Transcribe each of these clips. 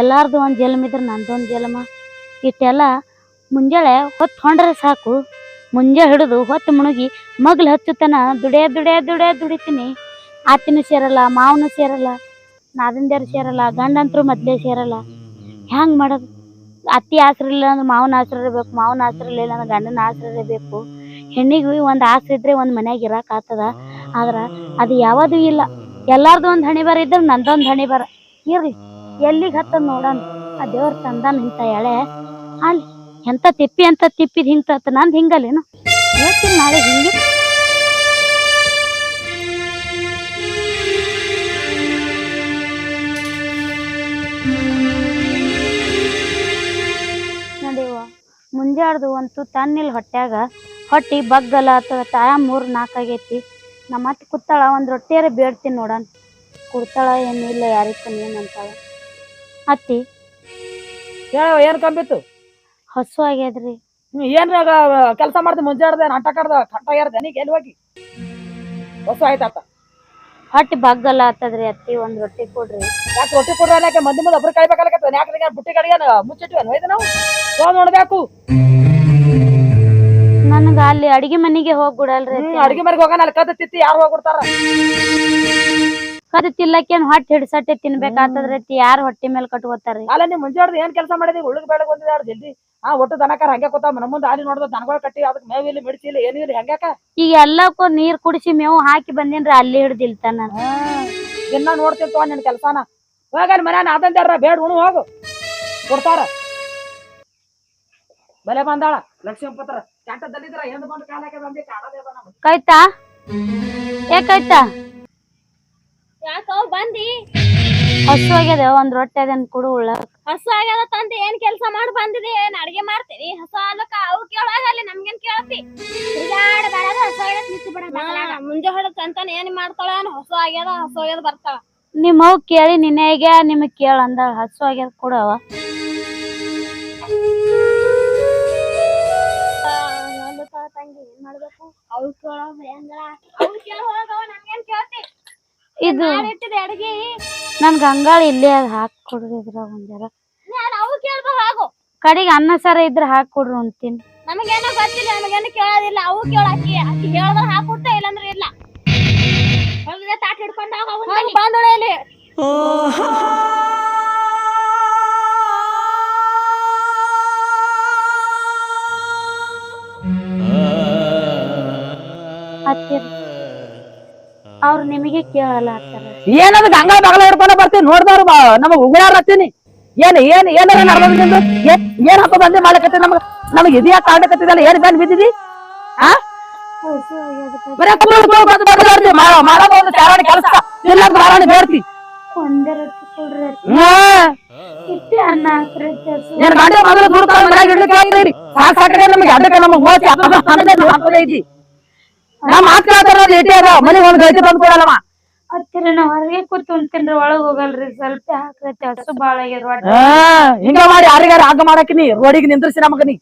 ಎಲ್ಲಾರ್ದು ಒಂದು ಜನ್ಮ ಇದ್ರೆ ನಂದೊಂದು ಜಲ್ಮ. ಇಷ್ಟೆಲ್ಲ ಮುಂಜಾಳೆ ಹೊತ್ತು ಹೊಂಡ್ರೆ ಸಾಕು. ಮುಂಜಾನೆ ಹಿಡಿದು ಹೊತ್ತು ಮುಳುಗಿ ಮಗ್ಲು ಹಚ್ಚುತ್ತನ ದುಡಿಯ ದುಡಿಯ ದುಡಿಯ ದುಡಿತೀನಿ. ಆತಿನೂ ಸೇರಲ್ಲ, ಮಾವನು ಸೇರಲ್ಲ, ನಾದಿಂದ್ಯಾರು ಸೇರಲ್ಲ, ಗಂಡಂತರು ಮದ್ಲೇ ಸೇರಲ್ಲ. ಹ್ಯಾಂಗೆ ಮಾಡೋದು? ಅತ್ತಿ ಆಸರೆ ಇಲ್ಲ ಅಂದ್ರೆ ಮಾವನ ಆಸರೆ ಇರಬೇಕು, ಮಾವನ ಆಸರೆ ಇಲ್ಲ ಅಂದ್ರೆ ಗಂಡನ ಆಸರೆ ಇರಬೇಕು. ಹೆಣ್ಣಿಗೆ ಒಂದು ಆಸರೆ ಇದ್ರೆ ಒಂದು ಮನ್ಯಾಗ ಇರಕ್ಕೆ ಆದ್ರೆ ಅದು ಯಾವುದು ಇಲ್ಲ. ಎಲ್ಲಾರ್ದು ಒಂದು ಹಣಿಬಾರ ಇದ್ರೆ ನಂದೊಂದು ಹಣಿಬಾರ. ಬರ ಇರ್ಲಿ. ಎಲ್ಲಿಗೆ ಹತ್ತ ನೋಡನ್ ಆ ದೇವ್ರ ತಂದಾನ ಇಂಥ ಎಳೆ. ಅಲ್ಲಿ ಎಂತ ತಿಪ್ಪಿ ಅಂತ ತಿಪ್ಪಿದ್ ಹಿಂಗ್ ತತ್ತ ನಂದು ಹಿಂಗಲ್ಲೇನು? ಹೇಳ್ತೀನಿ ನಾಳೆ ಹಿಂಗೆ? ಮುಂಜಾಡ್ದು ಅಂತೂ ತನ್ನಿಲ್ ಹೊಟ್ಯಾಗ. ಹೊಟ್ಟಿ ಬಗ್ಗಲ ಅಥವಾ ತಾಯ ಮೂರು ನಾಲ್ಕಾಗೈತಿ ನಮ್ಮ ಮತ್ತೆ ಕೂತಾಳ ಒಂದು ರೊಟ್ಟಿಯಾರ ಬೇಡ್ತೀನಿ ನೋಡೋಣ. ಕುಡ್ತಾಳ ಏನಿಲ್ಲ, ಯಾರಿಗೂ ಏನಂತಾಳ ಅತ್ತಿ. ಏನ್ ಕಂಬಿತ್ತು ಹಸು ಆಗ್ಯದ್ರಿ. ನೀ ಏನ್ರಾಗ ಕೆಲಸ ಮಾಡ್ದೆ ಮುಂಜಾಡ್ದೆ ನಾಟಕ ಆಡ್ದ ಕಟ್ಟ ಯಾರ್ದೆ ನೀ ಎಲ್ಲಿ ಹೋಗಿ? ಹೊಸ ಆಯ್ತಾತ ಹಟ್ಟಿ ಬಗ್ಗಲ್ಲ ಆತದ್ರಿ ಅತ್ತಿ ಒಂದ್ ರೊಟ್ಟಿ ಕೊಡ್ರಿ. ಯಾಕೆ ರೊಟ್ಟಿ ಕೊಡ್ರಿ ಅನ್ನಕ್ಕೆ ಮಂದಿ ಮುಂದೆ ಒಬ್ರು ಕಾಯ್ಬೇಕಾಗತ್ತೆ. ಯಾಕೆ ಬುಟ್ಟಿ ಕಡೆಗೆ ಮುಚ್ಚಿಟ್ವಿ ಹೋಯ್ತು ನಾವು. ಹೋಗ್ ನೋಡ್ಬೇಕು. ನನಗ ಅಲ್ಲಿ ಅಡಿಗೆ ಮನೆಗೆ ಹೋಗ್ಬಿಡಲ್ರಿ ಅಡಿಗೆ ಮನೆಗೆ ಹೋಗೋಣ ಅಲ್ಲಿ ಕದ ತಿತ್ತಿ ಯಾರು ಹೋಗ್ಬಿಡ್ತಾರ? ಕದ ತಿಲ್ಲಕ್ಕೇನ್ ಹೊಟ್ಟೆ ಹಿಡ್ಸಟ್ಟೆ ತಿನ್ಬೇಕಾತದ ರೀತಿ ಯಾರ್ ಹೊಟ್ಟೆ ಮೇಲೆ ಕಟ್ಕೋತಾರ್ರಿ? ಅಲ್ಲ ನೀ ಮುಂಜಾಡ್ದು ಏನ್ ಕೆಲಸ ಮಾಡಿದಿ? ಉಳ್ಳಿಗೆ ಬೇಡ ಬಂದಿದೆ ಅವ್ರು ಜಲ್ದಿ. ಆ ಒಟ್ಟು ದನಕಾರ ಹಂಗೆ ಕೂತಾವ. ನಮ್ಮ ಮುಂದೆ ಆಲಿ ನೋಡ್ದ ದನಗಳು ಕಟ್ಟಿ ಅದಕ್ಕೆ ಮೇವು ಇಲ್ಲಿ ಮಿಡಿಸಿ ಇಲ್ಲ ಏನಿಲ್ಲ ಹಂಗ್ಯಾಕ ಈಗ ಎಲ್ಲಕ್ಕೂ ನೀರ್ ಕುಡಿಸಿ ಮೇವು ಹಾಕಿ ಬಂದೇನ್ರಿ ಅಲ್ಲಿ ಹಿಡ್ದಿಲ್ತಾನ ದಿನ ನೋಡ್ತಿರ್ತವ ನಿನ್ ಕೆಲಸನ. ಹೋಗಲ್ ಮನ್ಯಾನ ಆದಂತಾರ ಬೇಡ ಉಣು ಹೋಗು. ಕೊಡ್ತಾರ. ಬಲೆ ಬಂದಾಳ ಲಕ್ಷ್ಮೀ ಪತ್ರ ಕೆಟ್ಟದಲ್ಲಿದ್ರ ಎಂದು ಬಂದು ಕಾಲಕ್ಕೆ ಬಂದಿ ಕಾಡದೇ ಕೈತಾ? ಏ ಕೈತಾ? ಯಾಕೋ ಬಂದಿ? ಹಸು ಆಗ್ಯದ ಒಂದ್ ರೊಟ್ಟಿ ಅದನ್ ಕುಡು ಉಳ್ಳ ಹಸು ಆಗ್ಯದ ತಂದೆ ಏನ್ ಕೆಲ್ಸ ಮಾಡಿ ಬಂದಿದೆ? ಏನ್ ಅಡಿಗೆ ಮಾಡ್ತೀನಿ ಹಸು ಅಲ್ಲಕ ಅವು ಕೇಳಾಗಲ್ಲ ನಮ್ಗೇನ್ ಕೇಳತಿ? ತಿರ್ಗಾಡ ಬರೋದು ಹಸು ಆಗ್ಯದ ನಿಂತು ಬಿಡ ಮುಂಜೆ ಹೊಡೆದ್ ಚಂತನ ಏನ್ ಮಾಡ್ತಾಳ? ಹಸು ಆಗ್ಯದ ಹಸು ಆಗ್ಯದ ಬರ್ತಾಳ. ನಿಮ್ಮ ಅವ್ ಕೇಳಿ ನಿನ್ನೆಗೆ ನಿಮಗ್ ಕೇಳ ಅಂದ ಹಸು ಆಗ್ಯದ ಕೊಡವ ತಂಗಿ ಏನ್ ಮಾಡ್ಬೇಕು? ಅವು ಕೇಳೋ ಭಯಂಕರ ಅವು ಕೇಳೋ ಹೋಗವ ನಮ್ಗೇನ್ ಕೇಳ್ತಿ? ಇದು ನನ್ ಗಂಗಾಳ ಇಲ್ಲೇ ಅದ್ ಹಾಕ್ ಕೊಡ್ರಿ ಇದ್ರಾಗ ಒಂದ್ ಜರ ನಾನು ಅವು ಕೇಳ್ಬೇಕು ಹಾಗು. ಕಡೆಗೆ ಅನ್ನ ಸಾರ ಇದ್ರ ಹಾಕೊಡ್ರಿ ಕೊಡ್ರಿ ಉಣ್ತೀನಿ ನಮಗೇನೋ ಗೊತ್ತಿಲ್ಲ ನಮಗೇನು ಕೇಳೋದಿಲ್ಲ. ಅವು ಕೇಳಾಕಿ ಆಕಿ ಹೇಳ್ದ್ರೆ ಹಾಕೊಡ್ತಾ ಇಲ್ಲಂದ್ರೆ ಇಲ್ಲ. ಹೋಗಿದ್ರೆ ತಾಟ್ ಹಿಡ್ಕೊಂಡು ಹೋಗ ಬಂದೊಳೆ ಇಲ್ಲಿ. ನಿಮಗೆ ಕೇಳಲ್ಲ ಏನದ ಗಂಗಾ ಬಗಲ ಹಿಡ್ಕೊಂಡ ಬರ್ತೀನಿ ನೋಡ್ದವ್ರು ನಮಗ್ ಉಗುಳಾರ ಹತ್ತೀನಿ ಏನ್ ಏನ್ ಏನಾರ ನಡೆದ ಏನ್ ಹಾಕೋ ಬಂದೆ ಮಾಡಕತ್ತಿ ನಮಗ ನಮಗ್ ಇದ್ಯಾ ಕಾಡ್ಕತ್ತಿದಲ್ಲ ಏನ್ ಬಂದ್ ಬಿದ್ದಿದಿ ಆ ಬರೇ ಕೂಳು ಕೂಳು ಬಂದ್ ಬಂದ್ ಬರ್ತಿ ಮಾಡೋ ಒಂದು ಚಾರಾಣ ಕೆಲಸ ತಿನ್ನಕ್ ಬಾರಾಣಿ ಬೇಡ್ತಿ ಏನ್ ಗಂಡ ಮೊದಲು ದುಡ್ಡು ಮನ್ಯಾಗ ಇಡ್ಲಿಕ್ಕೆ ನಮಗೆ ಅಡ್ಡಕ್ಕೆ ನಮಗ್ ಹೋಗಿ ಹಾಕೋದೇ ಐತಿ ನಮ್ ಮಾತ್ ಕೇಳ್ತಾರ ಏಟಿ ಅದ ಮನೆಗ್ ಒಂದ್ ಗೈತಿ ತಂದ್ ಹತ್ತಿರ ನಾ ಹೊರಗೆ ಕೂತ್ ಉಣ್ತೀನ್ರಿ ಒಳಗ್ ಹೋಗಲ್ರಿ. ಸ್ವಲ್ಪ ಹಾಕ್ರಿ ಅತ್ತಿ ಹಸು ಬಾಳ ಆಗ್ಯದ ಒಟ್ಟ. ಹಾ ಹಿಂಗ ಮಾಡಿ ಯಾರಿಗಾರ ಆಗ ಮಾಡಾಕಿನಿ ರೋಡಿಗೆ ನಿಂದ್ರಿಸಿ ನಮಗ ನೀ.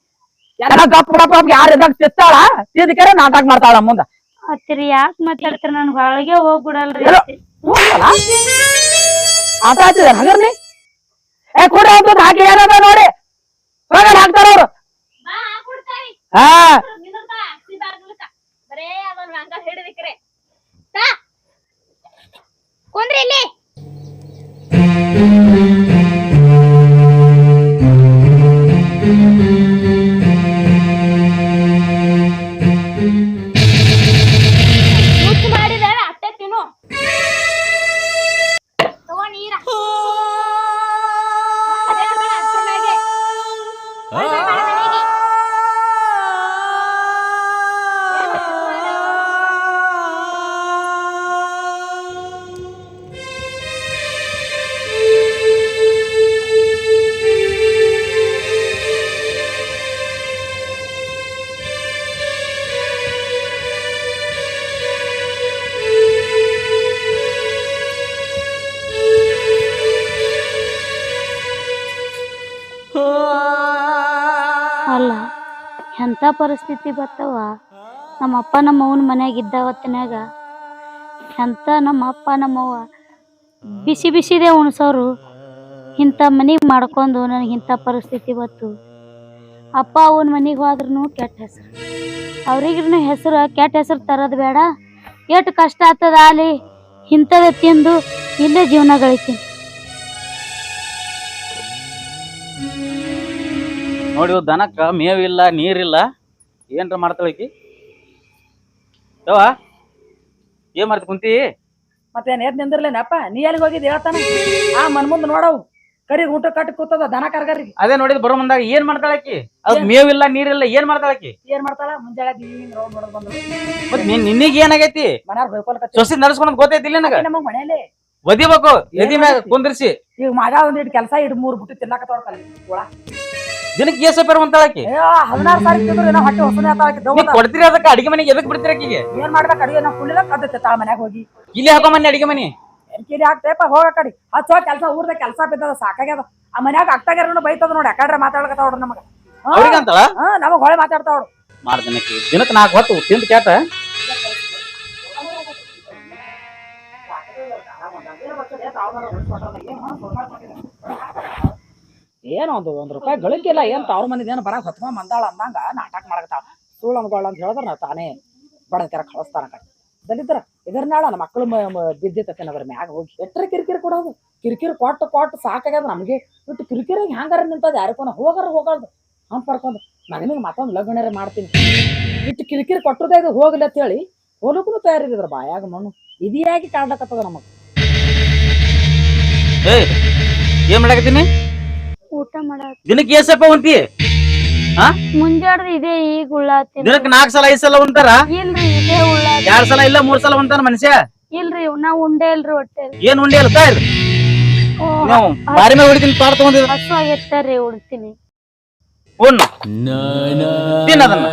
ಎಲ್ಲ ಗಪ್ ಯಾರು ಇದ್ದಾಗ ತಿತ್ತಾಳ ತಿದ್ಕರೆ ನಾಟಕ ಮಾಡ್ತಾಳ ಮುಂದ. ಹತ್ತಿರ ಯಾಕ್ ಮಾತಾಡ್ತೀರ ನನ್ ಒಳಗೆ ಹೋಗ್ಬಿಡಲ್ರಿ? ಅತ್ತಿ. ಹೋಗಲ್ಲ? ಆಟ ಏ ಅಂತ ಹಾಕಿ ಏನದ ನೋಡಿ. ಹೋಗಲ್ಲ ಹಾಕ್ತಾರ ಅವ್ರು. ಹಾ. ಅದನ್ನ ಹಂಗ ಹಿಡಿದಿಕ್ರೆ. ತಾ. ಕುಂದ್ರಿ ಇಲ್ಲಿ. ಎಂಥ ಪರಿಸ್ಥಿತಿ ಬರ್ತಾವ ನಮ್ಮ ಅಪ್ಪ ನಮ್ಮ ಮನ್ಯಾಗ ಇದ್ದ ಹೊತ್ತಿನಾಗ ಎಂಥ ನಮ್ಮ ಅಪ್ಪ ನಮ್ಮವ್ವ. ಬಿಸಿ ಬಿಸಿದೆ ಉಣ್ಸೋರು. ಇಂಥ ಮನೆಗೆ ಮಾಡ್ಕೊಂಡು ನನಗೆ ಇಂಥ ಪರಿಸ್ಥಿತಿ ಬಂತು ಅಪ್ಪ ಅವನ ಮನೆಗೆ ಹೋದ್ರೂ ಕೆಟ್ಟ ಹೆಸರು. ಅವ್ರಿಗೂ ಹೆಸರು ಕೆಟ್ಟ ಹೆಸರು ತರೋದು ಬೇಡ. ಎಷ್ಟು ಕಷ್ಟ ಆಗ್ತದ ಅಲ್ಲಿ. ಇಂಥದ್ದು ತಿಂದು ಇಲ್ಲೇ ಜೀವನ ಗಳಿತೀನಿ. ನೋಡಿ ದನಕ್ಕ ಮೇವಿಲ್ಲ ನೀರಿಲ್ಲ. ಏನ್ರ ಮಾಡ್ತಾಳಕಿ ಏನ್ ಮಾಡ್ತಿ ಕುಂತಿ? ಮತ್ತೇನ್ ಎದ್ ನಿಂದಿರ್ಲೇನಪ್ಪ ನೀ ಎಲ್ಲಿಗೆ ಹೋಗಿದ್ ಹೇಳ್ತಾನ. ಆ ಮನ್ ಮುಂದ್ ನೋಡವು ಕರಿ ಊಟ ಕಟ್ಟಿ ಕೂತದ ದನ ಕರ್ಗರಿ ಅದೇ ನೋಡಿದ್ ಬರೋ ಮುಂದಾಗ ಏನ್ ಮಾಡ್ತಾಳಕಿ ಅದ್ ಮೇವಿಲ್ಲ ನೀರಿಲ್ಲ ಏನ್ ಮಾಡ್ತಾಳಕಿ ಏನ್ ಮಾಡ್ತಾಳ? ಮುಂಜಾನೆ ರೌಂಡ್ ನೋಡದ್ ಬಂದ್ರು ಮತ್ ನಿನ್ನಿಗ್ ಏನಾಗೈತಿ? ಬೈಕೊಲ್ಕತ್ತಿ ಸೊಸಿ ನಡ್ಸ್ಕೊಂಡ್ ಗೊತ್ತೈತಿಲ್ಲ ನನಗ? ನಮಗ್ ಮನೇಲಿ ಒದಿಬೇಕು ಎದಿ ಮ್ಯಾಗ ಕುಂದ್ರಿಸಿ. ಈಗ ಮಗ ಒಂದಿಟ್ಟು ಕೆಲಸ ಇಡ್ ಮೂರ್ ಬಿಟ್ಟು ತಿನ್ನಕತ್ತವ್ರ ಒಳ. ದಿನಕ್ಕೆ ಏಸ ಅಂತಾಳಕಿ ಆಕಿ ಹದಿನಾರು ಸಾವಿರ ತಿಂದ್ರು ಏನೋ ಹೊಟ್ಟೆ ಹೊಸನೇ ಆತಾಳಕಿ ನೀ ದೌಡ ಕೊಡ್ತೀರಿ ಅದಕ್ಕೆ ಅಡಿಗೆ ಮನೆಗೆ ಎದಕ್ ಬಿಡ್ತೀರಿ ಆಕಿಗೆ? ಏನ್ ಮಾಡ್ಬೇಕು ಅಡಿಗೆ ನಾವು ಕುಳ್ಳಿಲ್ಲ ಕದ್ದತ್ತೆ ತಾ ಮನ್ಯಾಗ ಹೋಗಿ. ಇಲ್ಲಿ ಹಾಕೊಂಬನ್ನಿ ಅಡಿಗೆ ಮನೆ? ಎನ್ಕಿರಿ ಹಾಕ್ತೇಪ ಹೋಗ ಕಡಿ. ಹಚ್ಚೋ ಕೆಲಸ ಊರ್ದ ಕೆಲಸ ಬಿದ್ದದ ಸಾಕಾಗ್ಯದ. ಆ ಮನ್ಯಾಗ ಅಕ್ತಾಗ್ಯಾರ ಬೈತದ ನೋಡಿ ಯಾಕಂದ್ರೆ ಮಾತಾಡ್ಕತ್ತಾವ್ರ ನಮಗ. ಹಾ, ಅವ್ರಿಗೆ ಅಂತಾಳ ಹಾ ನಮಗ್ ಹೊಳೆ ಮಾತಾಡ್ತಾವ್ರು ಮಾಡ್ದಿನಕ್ಕೆ ದಿನಕ್ಕೆ ನಾಲ್ಕು ಹೊತ್ತು ತಿಂದ್ ಕ್ಯಾಟ ಏನೋ ಒಂದು ಒಂದ್ ರೂಪಾಯಿ ಗಳಿಕಿಲ್ಲ ಏನು ತವ್ರ ಮನಿದ ಏನು ಬರ ಹೊತ್ಕೊಂಡ್ ಮಂದಾಳ ಅಂದಂಗ ನಾಟಕ ಮಾಡಕತ್ತಾಳ ಸುಳ್ಳು ಅನ್ಕೊಳ್ಳ ಅಂತ ಹೇಳಿದ್ರ ನಾ ತಾನೇ ಬಡತರ ಕಳಿಸ್ತಾನ ಕಡೆ. ದಲಿತರ ಇದರ್ನಾಳ ನಮ್ಮ ಮಕ್ಕಳು ಬಿದ್ದಿತ್ತೇನ ಅದ್ರ ಮ್ಯಾಗ ಹೋಗಿ. ಎಟ್ರ ಕಿರಿಕಿರಿ ಕೊಡೋದು? ಕಿರಿಕಿರಿ ಕೊಟ್ಟು ಕೊಟ್ಟು ಸಾಕಾಗ್ಯದ ನಮಗೆ? ಇಟ್ಟು ಕಿರಿಕಿರಿ ಹ್ಯಾಂಗಾರ ನಿಂತದ? ಯಾರಿಕೋನ ಹೋಗಾರ ಹೋಗಲ್ದು. ಹಂಗೆ ಪರ್ಕೊಂಡು ನನಗೆ ಮತ್ತೊಂದು ಲಗ್ನರ ಮಾಡ್ತೀನಿ. ಇಟ್ಟು ಕಿರಿಕಿರಿ ಕೊಟ್ಟರದೇ ಇದು ಹೋಗಲಿ ಅಂತ ಹೇಳಿ ಹೋಲಕ್ಕೂ ತಯಾರಿದ್ರ ಬಾಯಾಗ ಮಣ್ಣು ಇದಿಯಾಗಿ ಕಾಡ್ಲಕತ್ತದ ನಮಗೆ. ಏಯ್ ಏನ್ ಮಾಡಕತ್ತೀನಿ? ಊಟ ಮಾಡ ದಿನಕ್ಕೆ ಏಸಪ್ಪ ಉಂತಿ ಮುಂಜಾಡ್ದು ಇದೆ ಈಗ ಉಳ್ಳಾತೀನಿ. ದಿನಕ್ಕೆ ನಾಲ್ಕು ಸಲ ಐದ್ ಸಲ ಉಂತಾರ ಇಲ್ರಿ ಇದೇ ಉಳ್ಳಾತಿ ಎರಡ್ ಸಲ ಇಲ್ಲ ಮೂರ್ ಸಲ ಉಂತಾನ ಮನುಷ್ಯ? ಇಲ್ರಿ ನಾ ಉಂಡೆ ಇಲ್ರಿ ಹೊಟ್ಟೆ ಏನ್ ಉಂಡೆ ಅಲ್ಲ ತಾಯಿರ್ ಓ ನಾವು ಬಾರಿ ಮೇಲೆ ಹೊಡಿತೀನಿ ಪಾಡ್ ತಗೊಂಡಿದ್ರ ಹಸು ಆಗೈತಾರಿ ಉಣ್ತೀನಿ. ಉಣ್ಣು ತಿನ್ನ ಅದನ್ನ.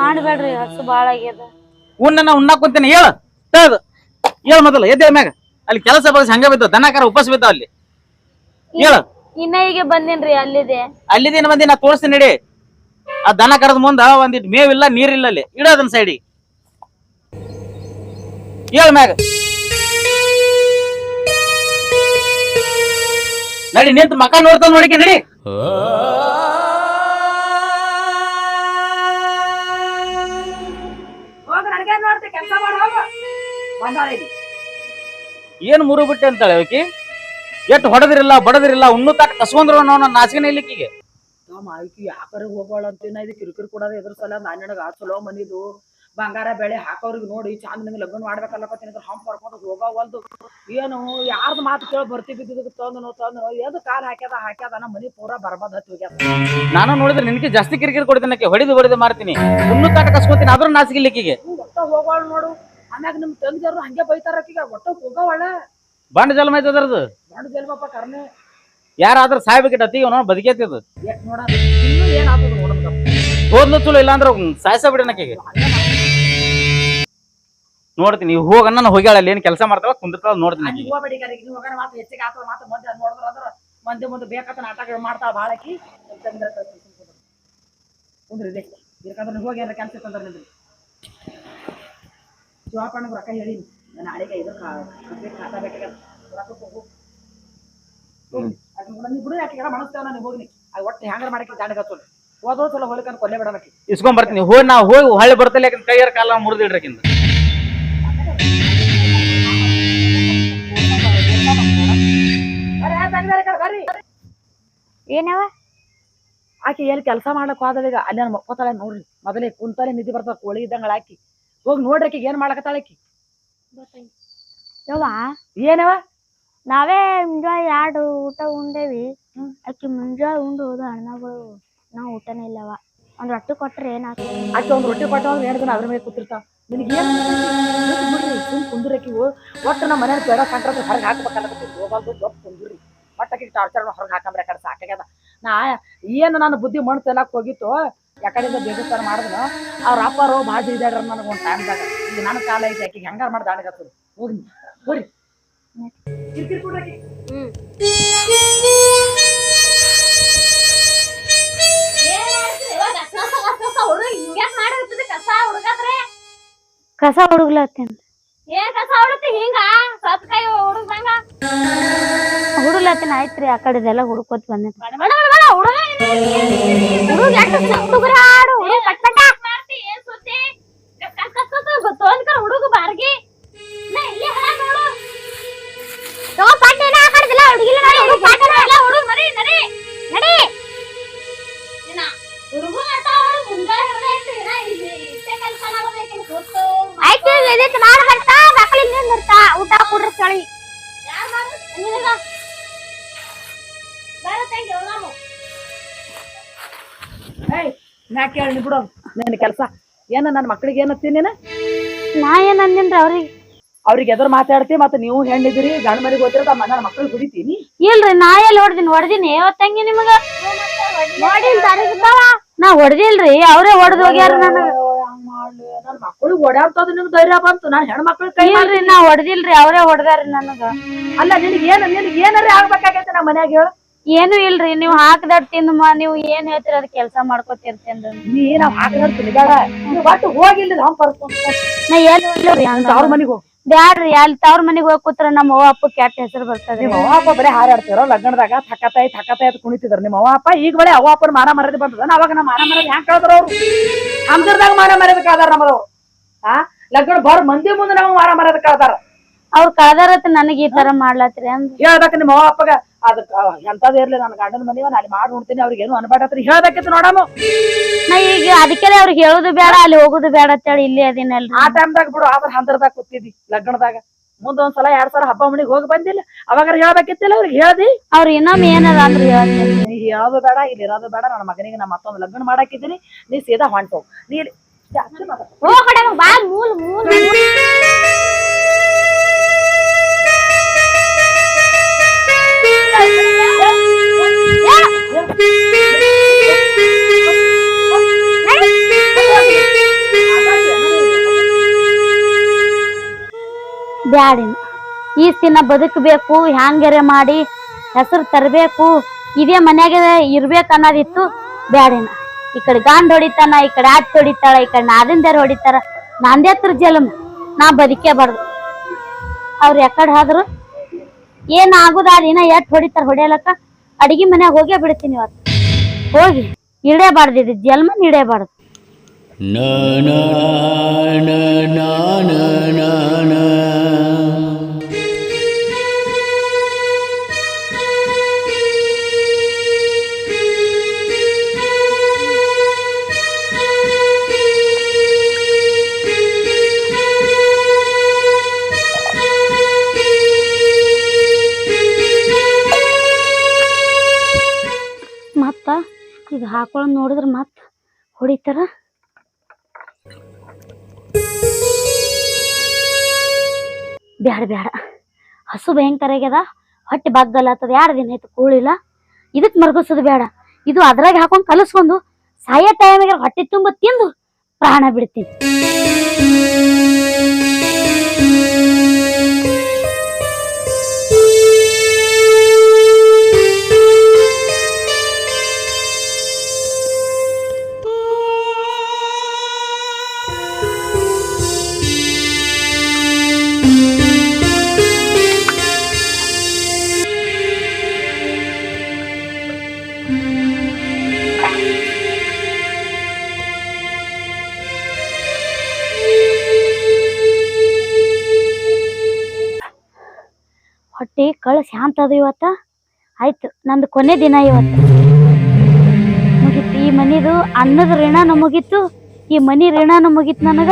ಮಾಡ್ಬೇಡ್ರಿ ಹಸು ಬಾಳ ಆಗ್ಯದ. ಉಣ್ಣ ನಾ ಉಣ್ಣಾಕ್ ಕುಂತೀನಿ ಹೇಳ. ಮೊದಲ ಹೇಳ ಮೊದಲು ಎದ್ದೆ ಮ್ಯಾಗ ಅಲ್ಲಿ ಕೆಲಸ ಬಗ್ಗೆ ಹಂಗ ಬಿದ್ದಾವ ದನಕಾರ ಉಪಸ್ ಬಿದ್ದಾವ ಅಲ್ಲಿ. ಹೇಳ. ಇನ್ನ ಈಗ ಬಂದೇನ್ರಿ ಅಲ್ಲಿದೆ. ಅಲ್ಲಿದೇನು ಮಂದಿ ನಾ ತೋರಿಸ್ತೀನಿ ನಡಿ. ಆ ದನ ಕರದ ಮುಂದ ಒಂದಿಟ್ ಮೇವಿಲ್ಲ ನೀರಿಲ್ಲ ಅಲ್ಲಿ. ಇಡ ಅದನ್ನ ಸೈಡಿ ಹೇಳ ಮ್ಯಾಗ. ನಡಿ ನಿಂತ ಮಕ ನೋಡ್ತಾನ ನೋಡಿಕೆ ನಡಿ. ಹೋಗ ನನಗೆ ನೋಡ್ತಿ? ಕೆಲಸ ಮಾಡಿ ಹೋಗ. ಬಂದಾಳ ಇಲ್ಲಿ. ಏನ್ ಮುರು ಬಿಟ್ಟೆ ಅಂತಾಳೆ ಆಕಿ ಎಷ್ಟ್ ಹೊಡೆದಿರಲ್ಲ ಬಡದಿರಲ್ಲ ಉಣ್ಣು ತಾಟ ಕಸ್ಕೊಂಡ್ರು ನಾವು ನಾಚಿಕೆ ಇಲ್ಲಿಕ್ಕಿಗೆ ನಮ್ಮ ಆಯ್ಕೆ ಯಾಕರೆ ಹೋಗೋಳ ಅಂತಿನ? ಇದು ಕಿರಿಕಿರಿ ಕೊಡೋದು ಎದ್ರ ಸಲ ನಾನು ಆ ಚಲೋ ಮನಿದು ಬಂಗಾರ ಬೆಳೆ ಹಾಕೋರಿಗೆ ನೋಡಿ ಚಂದ ನಿಂಗೆ ಲಗ್ನ ಮಾಡ್ಬೇಕಲ್ಲಕತ್ತೀನಿ ಅಂದ್ರೆ ಹಂಪ್ ಬರ್ಕೊಂಡು ಹೋಗೋವಲ್ದು ಏನು ಯಾರ್ದು ಮಾತು ಕೇಳಿ ಬರ್ತಿ ಬಿದ್ದಿದ್ದಕ್ಕೆ ತಂದನು ತಂದನು ಎದು ಕಾಲ್ ಹಾಕ್ಯದ ಹಾಕ್ಯದ ನಮ್ಮ ಮನಿ ಪೂರ ಬರ್ಬಾದ ಹತ್ತಿ ಹೋಗ್ಯದ. ನಾನು ನೋಡಿದ್ರೆ ನಿನಗೆ ಜಾಸ್ತಿ ಕಿರಿಕಿರಿ ಕೊಡ್ತೀನಿ ಹೊಡೆದು ಹೊಡಿದು ಹೊಡೆದು ಮಾರ್ತೀನಿ. ಉಣ್ಣು ತಾಟ ಕಸ್ಕೊತೀನಿ ಆದ್ರೂ ಇಲ್ಲಿಕ್ಕಿಗೆ ಹ್ಞೂ ಒಟ್ಟ ಹೋಗೋಳ ನೋಡು. ಆಮ್ಯಾಗ ನಿಮ್ ತಂಗಿಯರು ಹಂಗೆ ಬೈತಾರ ಒಟ್ಟ ಹೋಗೋವಳ ಬಂಡ ಜಲ್ಮ ಐತದ ಮಾಡಿ ಜಲ್ಬಪ್ಪ ಕರ್ನೆ ಯಾರಾದ್ರೂ ಅವನ ಅತ್ತಿಗೆ ಅದು ನೋಡ ಇನ್ನೂ ಏನಾಗ್ತದ ನೋಡೋದು ಹೋದ್ಲು ಚಲೋ ಸಾಯ್ಸ ನೋಡ್ತೀನಿ ಈಗ ಹೋಗ ನಾನು ಹೋಗ್ಯಾಳ ಅಲ್ಲಿ ಏನ್ ಕೆಲಸ ಮಾಡ್ತಾವ ಕುಂದಿರ್ತಾಳ ನೋಡ್ತೀನಿ ಹೋಗ್ಬೇಡಿ ಕರೆಗೆ ನೀವು ಹೋಗೋಣ ಮಾತು ಹೆಚ್ಚಿಗೆ ಮಾತು ಅದ್ ನೋಡಿದ್ರ ಅಂದ್ರ ಮಂದಿ ಮುಂದೆ ಬೇಕಂತ ನಾಟಕ ಮಾಡ್ತಾಳ ಬಾಳಕಿ. ಕುಂದ್ರಿ ಇದೆ ಯಾಕಂದ್ರೆ ನೀವು ಹೋಗಿ ಕೆಲಸ ತಂದ್ರೆ ನಿಂದ್ರಿ. ಶಿವಪ್ಪಣ್ಣಗೆ ರೊಕ್ಕ ಹೇಳಿ ನಾಳೆಗೆ ಇದು ಕಂಪ್ಲೀಟ್ ಖಾತಾ ಬೇಕಾಗತ್ತೆ ರೊಕ್ಕ ಹೋಗು. ನೀವು ಬಿಡು ಯಾಕೆ ಮನಸ್ತೇವ ನೀವು ಹೋಗ್ನಿ ಅದು ಒಟ್ಟು ಹ್ಯಾಂಗರ್ ಮಾಡಕ್ಕೆ ದಾಂಡ ಹಚ್ಚೋದು ಹೋದೋ ಚಲೋ ಹೋಲಿಕಂತ ಕೊಲ್ಲೆ ಬಿಡಬೇಕು ಇಸ್ಕೊಂಡ್ ಬರ್ತೀನಿ. ಹೋಗಿ ನಾ ಹೋಗಿ ಹೊಳ್ಳಿ ಬರ್ತಲ್ಲ ಯಾಕಂದ್ರೆ ಕೈಯರ್ ಕಾಲ ಮುರಿದಿಡ್ರಕ್ಕಿಂತ ಏನವ ಆಕಿ ಎಲ್ಲಿ ಕೆಲಸ ಮಾಡಕ್ ಹೋದಳ ಈಗ ಅಲ್ಲಿ ಮಕ್ಕೋತಾಳೆ ನೋಡ್ರಿ. ಮೊದಲೇ ಕುಂತಲೆ ನಿಧಿ ಬರ್ತಾವ ಕೋಳಿ ಇದ್ದಂಗಳಾಕಿ ಹೋಗಿ ನೋಡ್ರಿ ಆಕಿಗೆ ಏನ್ ಮಾಡಕತ್ತಾಳ ಆಕಿ. ಯವ್ವ? ಏನವ? ನಾವೇ ಮುಂಜಾನೆ ಎರಡು ಊಟ ಉಂಡೇವಿ. ಅಕ್ಕಿ ಮುಂಜಾನೆ ಉಂಡು ಹೋದ ಅಣ್ಣಗಳು ನಾವು ಊಟನೇ ಇಲ್ಲವ. ಒಂದ್ ರೊಟ್ಟಿ ಕೊಟ್ರೆ ಏನಾಗ್ತದೆ ಆಕಿ ಒಂದ್ ರೊಟ್ಟಿ ಕೊಟ್ಟ ಅಂದ್ರೆ ಎರಡು ದಿನ ಅದ್ರ ಮೇಲೆ ಕೂತಿರ್ತಾವ ನಿನಗೆ ಏನ್ ಗೊತ್ತು ಬಿಡ್ರಿ? ಸುಮ್ ಕುಂದ್ರಕಿ ಒಟ್ಟು ನಮ್ಮ ಮನೇಲಿ ಬೇಡ ಕಂಡ್ರ ಹೊರಗೆ ಹಾಕ್ಬೇಕಲ್ಲ ಹೋಗಲ್ದು ದೊಡ್ಡ ಕುಂದ್ರಿ ಒಟ್ಟು ಆಕಿಗೆ ಟಾರ್ಚರ್ ಹೊರಗೆ ಹಾಕಂಬ್ರೆ ಕಡೆ ಸಾಕಾಗ್ಯದ. ನಾ ಏನು ನನ್ನ ಬುದ್ಧಿ ಮಣ್ಣು ತೆಲಕ್ ಹೋಗಿತ್ತು ಯಾಕಡೆಯಿಂದ ಬೇಗತ್ತಾರ ಮಾಡಿದ್ರು. ಅವ್ರ ಅಪ್ಪರು ಭಾಳ ಇದ್ದಾಡ್ರ ನನಗೆ ಒಂದು ಟೈಮ್ದಾಗ ಈಗ ನನ್ನ ಕಾಲ ಐತೆ ಆಕಿಗೆ. ಹೆಂಗಾರ ಮಾಡಿ ದಾಣಿಗತ್ತದ ಹೋಗಿ ಹೋರಿ ಕಸ ಹುಡುಗಾದ್ರೆ ಕಸ ಹುಡುಗ್ಲತ್ತೇನ್? ಏನ್ ಕಸ ಹೊಡತಿ ಹಿಂಗ? ಸತ್ಕಾಯಿ ಹುಡುಗ್ದಂಗ ಹುಡುಗ್ಲತ್ತಿನ ಆಯ್ತ್ರಿ ಆ ಕಡೆದೆಲ್ಲ ಹುಡ್ಕೋತ ಬಂದೆ ಹುಡುಗ ಬಾರ್ಗಿ. ಆಯ್ತು ನಾನು ಬರ್ತಾ ಮಕ್ಕಳಿಂದ ಬರ್ತಾ ಊಟ ಕೊಡ್ರಿ ಚಳಿ. ನಾ ಕೇಳಿ ಬಿಡು ನಿನ್ನ ಕೆಲಸ. ಏನ ನನ್ನ ಮಕ್ಳಿಗೆ ಏನತ್ತಿ ನೀನು? ನಾ ಏನ್ ಅಂದಿನ್ರಿ ಅವ್ರಿಗೆ? ಅವ್ರಿಗೆ ಎದುರು ಮಾತಾಡ್ತಿ ಮತ್ತೆ ನೀವು ಹೆಣ್ಣಿದಿರಿ ಗಂಡ ಮನೆಗೆ ಹೋಗಿರೋದ ನನ್ನ ಮಕ್ಳಿಗೆ ಕುಡಿತೀನಿ. ಇಲ್ರಿ ನಾ ಎಲ್ಲಿ ಹೊಡ್ದಿನಿ? ಹೊಡ್ದಿನಿ ತಂಗಿ ನಿಮಗ? ನಾ ಹೊಡ್ದಿಲ್ರಿ ಅವ್ರೇ ಹೊಡೆದ್ ಹೋಗ್ಯಾರ ನನಗ. ನನ್ನ ಮಕ್ಳು ಓಡಾಡ್ತದ ನಿಮ್ಗೆ ಧೈರ್ಯ ಬಂತು. ನಾನು ಹೆಣ್ಮಕ್ಳ ಕೈ ಇಲ್ರಿ ನಾ ಹೊಡ್ದಿಲ್ರಿ ಅವ್ರೇ ಹೊಡ್ದಾರಿ ನನಗ. ಅಲ್ಲ ನಿನಗೆ ಏನು ನಿನಗೆ ಏನಾರ ಆಗ್ಬೇಕಾಗೈತೆ ನಮ್ಮ ಮನ್ಯಾಗ ಹೇಳು. ಏನು ಇಲ್ರಿ ನೀವ್ ಹಾಕದಟ್ ತಿಂದ್ ನೀವು ಏನ್ ಹೇಳ್ತೀರ ಅದ್ ಕೆಲ್ಸ ಮಾಡ್ಕೊತಿರ್ತೇನ್ರಿ. ಒಟ್ಟು ಹೋಗಿಲ್ಲ ಹಂಗ್. ಬರ್ಕೊಂಡು ನಾ ಏನ್ ಅವ್ರ ಮನೆಗೆ ಹೋಗಿ. ಬ್ಯಾಡ್ರಿ ಅಲ್ಲಿ ತವ್ರ ಮನಿಗ್ ಹೋಗ್ ಕೂತ್ರ ನಮ್ಮ ಅವ್ವ ಅಪ್ಪ ಕೆಟ್ಟ ಹೆಸರು ಬರ್ತದ್ರಿ ನಿಮ್ಮ ಅವ್ವ ಅಪ್ಪ ಬರೀ ಹಾರಾಡ್ತಿರೋ ಲಗ್ನದಾಗ ಥಕತಾಯಿ ಥಕತಾಯಿ ಅಂತ ಕುಣಿತಿದ್ರು. ನಿಮ್ಮ ಅವ್ವ ಅಪ್ಪ ಈಗ ಬಳಿ ಅವ್ವ ಅಪ್ಪನ ಮಾರ ಮರದಿ ಬಂದದ. ಅವಾಗ ನಮ್ಮ ಮಾರ ಮರದ್ ಹ್ಯಾಂಗ ಕಳ್ದ್ರ ಅವ್ರು? ಹಮ್ಸರ್ದಾಗ ಮಾರ ಮರದ ಕಳ್ದಾರ ನಮ್ಮದವ್ರು ಆ? ಲಗ್ನ ಬರ್ ಮಂದಿ ಮುಂದೆ ನಾವು ಮರದ ಮರದಕ್ಕಾದಾರ ಅವ್ರ ಕಳ್ದಾರತ್ ನನಗ್ ಈ ತರ ಮಾಡ್ಲತ್ರಿ ಅಂದ್ ಹೇಳ್ದಕ್ಕ ನಿಮ್ಮ ಅವ್ವ ಅಪ್ಪಗ ಅದಕ್ಕ ಎಂತದ ಇರ್ಲಿ ನನ್ನ ಗಂಡನ ಮನೆಯವ ನಾನು ಮಾಡಿ ನೋಡ್ತೀನಿ ಅವ್ರಿಗೆ ಏನು ಅನ್ಬೇಡತ್ರಿ ಹೇಳ್ದಕ್ಕಿತ್ತು ನೋಡಮ್ಮ. ನಾ ಈಗ ಅದಕ್ಕೆ ಅವ್ರಿಗೆ ಹೇಳುದು ಬೇಡ ಅಲ್ಲಿ ಹೋಗುದು ಬೇಡ ಅಂತೇಳಿ ಇಲ್ಲೇ ಅದಿನಲ್ರಿ. ಆ ಟೈಮ್ದಾಗ ಬಿಡು ಆದ್ರ ಹಂದ್ರದಾಗ ಕೂತಿದ್ದಿ ಲಗ್ನದಾಗ. ಮುಂದೊಂದ್ಸಲ ಎರಡ್ ಸಲ ಹಬ್ಬ ಮನಿಗೆ ಹೋಗಿ ಬಂದಿಲ್ಲ. ಅವಾಗ ಹೇಳ್ಬೇಕಿತ್ತಿಲ್ಲ ಅವ್ರಿಗೆ ಹೇಳ್ದಿ? ಅವ್ರ ಇನ್ನೊಮ್ಮೆ ಏನದ ಅಂದ್ರೆ ಹೇಳ್ತೀನಿ. ನೀ ಹೇಳೋದು ಬೇಡ ಇಲ್ಲಿ ಇರೋದು ಬೇಡ ನನ್ನ ಮಗನಿಗೆ ನಾ ಮತ್ತೊಂದು ಲಗ್ನ ಮಾಡಾಕಿದ್ದೀನಿ ನೀ ಸೀದಾ ಹೊಂಟು ನೀ ಇಲ್ಲಿ- ಜಾಸ್ತಿ ಮೂಲ ಮೂಲ. ಬ್ಯಾಡಿನ. ಈ ದಿನ ಬದುಕಬೇಕು, ಹ್ಯಾಂಗರೆ ಮಾಡಿ ಹೆಸರು ತರಬೇಕು, ಇದೇ ಮನೆಗೆ ಇರ್ಬೇಕು ಅನ್ನೋದಿತ್ತು ಬ್ಯಾಡಿನ. ಈ ಕಡೆ ಗಾಂಡ್ ಹೊಡಿತಾನ, ಈ ಕಡೆ ಆಟ್ ಹೊಡಿತಾಳ, ಈ ಕಡೆ ನಾದಿಂದಾರ ಹೊಡಿತಾರ, ನಾಂದೇ ಹತ್ರ ಜಲಮ್ ನಾ ಬದುಕೇಬಾರ್ದು ಅವ್ರು ಯಾಕಡೆ ಹೋದ್ರು ಏನ್ ಆಗುದ, ಅದಿನ ಎಟ್ ಹೊಡಿತಾರ, ಹೊಡಿಯಲಕ್ಕ? ಅಡಿಗೆ ಮನ್ಯಾಗ ಹೋಗೇ ಬಿಡ್ತೀನಿ ಇವತ್ತು. ಹೋಗಿ. ಇಡೇಬಾರ್ದು ಇದು. ಜನ್ಮ ಇಡೇಬಾರ್ದು na na ಇದು ನೋಡಿದ್ರೆ ಮತ್ತೆ ಮತ್ ಹೊಡಿತಾರ? ಬ್ಯಾಡ ಬ್ಯಾಡ. ಹಸು ಭಯಂಕರ ಆಗ್ಯದ ಹೊಟ್ಟೆ ಬಗ್ಗಲ್ಲತ್ತದ ಎರಡು ದಿನ ಆಯ್ತು ಕೂಳಿಲ್ಲ? ಇದಕ್ ಮರ್ಗಸೋದು ಬೇಡ ಇದು ಅದ್ರಾಗ ಹಾಕೊಂಡ್ ಕಲಸ್ಕೊಂಡು ಸಾಯೋ ಟೈಮಿಗೆ ಹೊಟ್ಟೆ ತುಂಬ ತಿಂದು ಪ್ರಾಣ ಬಿಡ್ತೀನಿ. ಹೊಟ್ಟೆ ಕಳ ಶಾಂತ ಅದು ಇವತ್ತ. ಆಯ್ತು, ನಂದು ಕೊನೆ ದಿನ ಇವತ್ತು. ಮುಗೀತು, ಈ ಮನಿದು ಅನ್ನದ ಋಣನು ಮುಗೀತು, ಈ ಮನಿ ಋಣನು ಮುಗೀತು ನನಗ.